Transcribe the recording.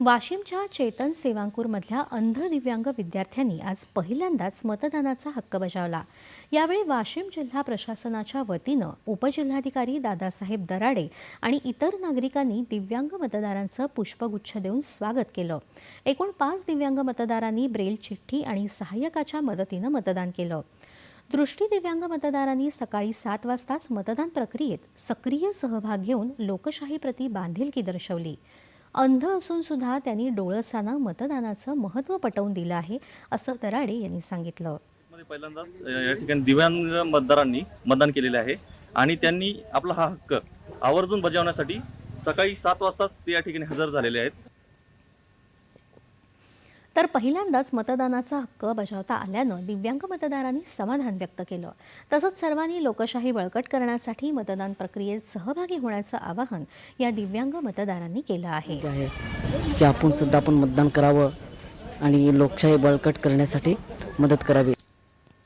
वाशिमच्या चेतन सेवांकूरमधल्या अंध दिव्यांग विद्यार्थ्यांनी आज पहिल्यांदाच मतदानाचा हक्क बजावला. यावेळी वाशिम जिल्हा प्रशासनाच्या वतीनं उपजिल्हाधिकारी दादासाहेब दराडे आणि इतर नागरिकांनी दिव्यांग मतदारांचं पुष्पगुच्छ देऊन स्वागत केलं. एकूण पाच दिव्यांग मतदारांनी ब्रेल चिठ्ठी आणि सहाय्यकाच्या मदतीनं मतदान केलं. दृष्टी दिव्यांग मतदारांनी सकाळी सात वाजताच मतदान प्रक्रियेत सक्रिय सहभाग घेऊन लोकशाहीप्रती बांधिलकी दर्शवली. अंध असून सुद्धा त्यांनी डोळसाना मतदानाचं महत्त्व पटवून दिलं आहे असं दराडे यांनी सांगितलं. पहिल्यांदाच या ठिकाणी दिव्यांग मतदारांनी मतदान केलेले आहे आणि त्यांनी आपला हा हक्क आवर्जून बजावण्यासाठी सकाळी सात वाजताच ते या ठिकाणी हजर झालेले आहेत. तर पहिल्यांदाच मतदानाचा हक्क बजावता आल्यानं दिव्यांग मतदारांनी समाधान व्यक्त केलं. तसंच सर्वांनी लोकशाही बळकट करण्यासाठी मतदान प्रक्रियेत सहभागी होण्याचं आवाहन या दिव्यांग मतदारांनी केलं आहे. की आपण सुद्धा आपण मतदान करावं आणि लोकशाही बळकट करण्यासाठी मदत करावी.